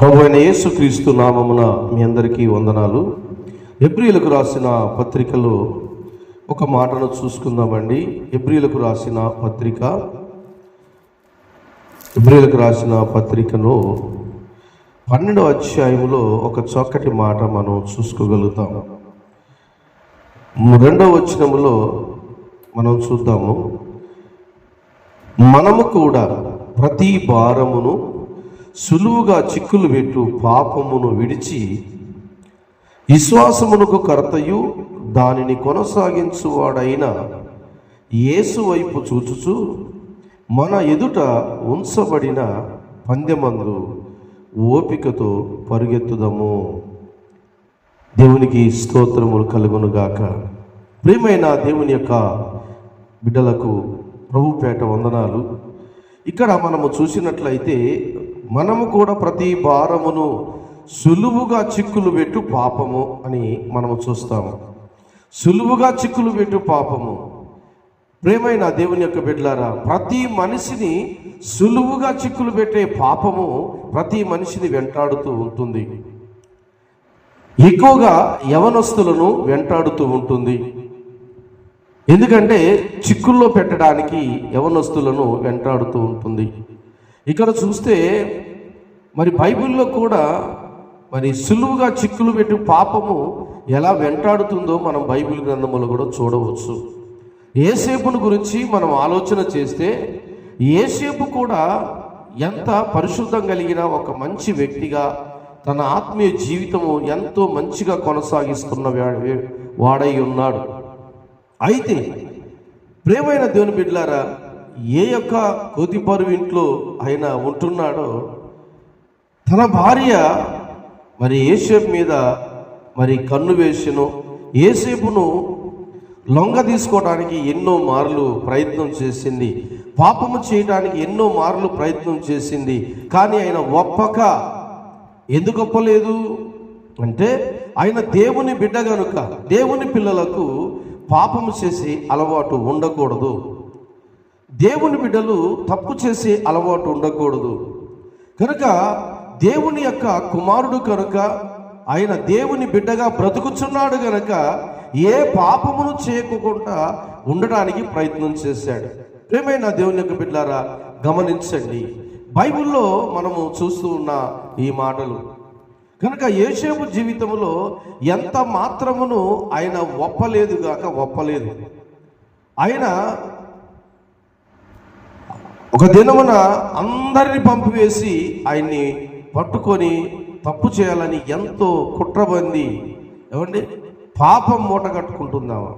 ప్రభు అయిన యేసుక్రీస్తు నామమున మీ అందరికీ వందనాలు. ఎబ్రిలకు రాసిన పత్రికలో ఒక మాటను చూసుకుందామండి. ఎబ్రిలకు రాసిన పత్రిక. ఎబ్రిలకు రాసిన పత్రికను పన్నెండవ అధ్యాయంలో ఒక చక్కటి మాట మనం చూసుకోగలుగుతాం. రెండవ వచనములో మనం చూద్దాము. మనము కూడా ప్రతి భారమును సులువుగా చిక్కులు పెట్టు పాపమును విడిచి విశ్వాసమునకు కర్తయు దానిని కొనసాగించువాడైన యేసు వైపు చూచుచు మన ఎదుట ఉంచబడిన పందెమందు ఓపికతో పరుగెత్తుదము. దేవునికి స్తోత్రములు కలుగునుగాక. ప్రియమైన దేవుని యొక్క బిడ్డలకు ప్రభుపేట వందనాలు. ఇక్కడ మనము చూసినట్లయితే మనము కూడా ప్రతి భారమును సులువుగా చిక్కులు పెట్టు పాపము అని మనము చూస్తాము. సులువుగా చిక్కులు పెట్టు పాపము. ప్రేమైన దేవుని యొక్క బిడ్డలారా ప్రతి మనిషిని సులువుగా చిక్కులు పెట్టే పాపము ప్రతి మనిషిని వెంటాడుతూ ఉంటుంది. ఎక్కువగా యవనస్తులను వెంటాడుతూ ఉంటుంది. ఎందుకంటే చిక్కుల్లో పెట్టడానికి యవనస్తులను వెంటాడుతూ ఉంటుంది. ఇక్కడ చూస్తే మరి బైబిల్లో కూడా మరి సులువుగా చిక్కులు పెట్టి పాపము ఎలా వెంటాడుతుందో మనం బైబిల్ గ్రంథములు కూడా చూడవచ్చు. ఏసేపును గురించి మనం ఆలోచన చేస్తే ఏసేపు కూడా ఎంత పరిశుద్ధం కలిగిన ఒక మంచి వ్యక్తిగా తన ఆత్మీయ జీవితము ఎంతో మంచిగా కొనసాగిస్తున్న వాడై ఉన్నాడు. అయితే ప్రేమైన దేవుని బిడ్లారా ఏ యొక్క కోతిపరువు ఇంట్లో ఆయన ఉంటున్నాడో తన భార్య మరి ఏసేపు మీద మరి కన్ను వేసెను ఏసేపును లొంగ తీసుకోవడానికి ఎన్నో మార్లు ప్రయత్నం చేసింది పాపము చేయడానికి ఎన్నో మార్లు ప్రయత్నం చేసింది కానీ ఆయన ఒప్పక ఎందుకు ఒప్పలేదు? అంటే ఆయన దేవుని బిడ్డ గనుక దేవుని పిల్లలకు పాపము చేసే అలవాటు ఉండకూడదు. దేవుని బిడ్డలు తప్పు చేసే అలవాటు ఉండకూడదు. కనుక దేవుని యొక్క కుమారుడు కనుక ఆయన దేవుని బిడ్డగా బ్రతుకుచున్నాడు కనుక ఏ పాపమును చేయకుండా ఉండడానికి ప్రయత్నం చేశాడు. ప్రేమైన దేవుని యొక్క బిడ్డారా గమనించండి. బైబిల్లో మనము చూస్తూ ఉన్న ఈ మాటలు. కనుక యేసేపు జీవితంలో ఎంత మాత్రమును ఆయన ఒప్పలేదు గాక ఒప్పలేదు. ఆయన ఒక దినమున అందరిని పంపివేసి ఆయన్ని పట్టుకొని తప్పు చేయాలని ఎంతో కుట్రబంది ఏమండి? పాపం మూట కట్టుకుంటుందామా.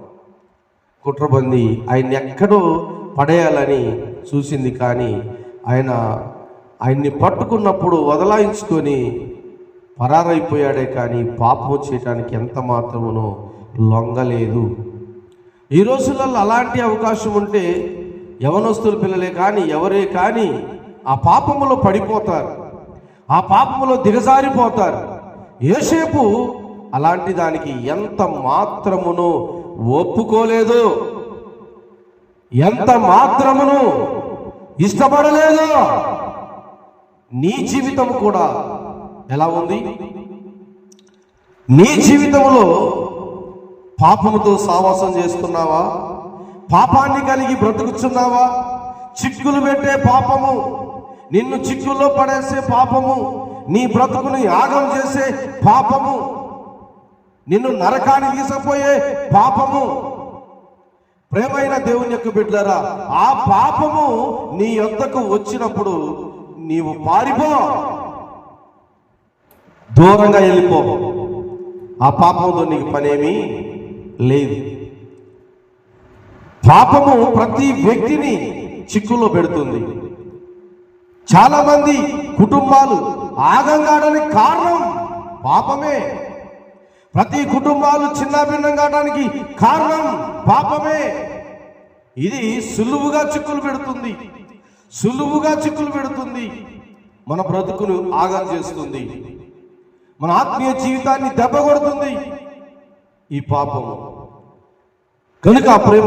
కుట్రబంది ఆయన ఎక్కడో పడేయాలని చూసింది కానీ ఆయన ఆయన్ని పట్టుకున్నప్పుడు వదలాయించుకొని పరారైపోయాడే కానీ పాపం చేయటానికి ఎంత మాత్రమునో లొంగలేదు. ఈ రోజులలో అలాంటి అవకాశం ఉంటే యవనస్తుల పిల్లలే కానీ ఎవరే కానీ ఆ పాపములో పడిపోతారు. ఆ పాపములో దిగజారిపోతారు. ఏసేపు అలాంటి దానికి ఎంత మాత్రమును ఒప్పుకోలేదు. ఎంత మాత్రమును ఇష్టపడలేదు. నీ జీవితం కూడా ఎలా ఉంది? నీ జీవితంలో పాపముతో సావాసం చేస్తున్నావా? పాపాన్ని కలిగి బ్రతుకుచున్నావా? చిక్కులు పెట్టే పాపము నిన్ను చిక్కుల్లో పడేసే పాపము నీ బ్రతుకుని యాగం చేసే పాపము నిన్ను నరకాన్ని తీసుకుపోయే పాపము. ప్రేమైన దేవుని యొక్క బిడ్డరా ఆ పాపము నీ యొద్దకు వచ్చినప్పుడు నీవు పారిపో. దూరంగా వెళ్ళిపో. ఆ పాపంతో నీకు పనేమీ లేదు. పాపము ప్రతి వ్యక్తిని చిక్కులో పెడుతుంది. చాలా మంది కుటుంబాలు ఆగంగాడానికి కారణం పాపమే. ప్రతి కుటుంబాలు చిన్నభిన్నం కావడానికి కారణం పాపమే. ఇది సులువుగా చిక్కులు పెడుతుంది. సులువుగా చిక్కులు పెడుతుంది. మన బ్రతుకును ఆగం చేస్తుంది. మన ఆత్మీయ జీవితాన్ని దెబ్బ కొడుతుంది. ఈ పాపము. కనుక ప్రేమ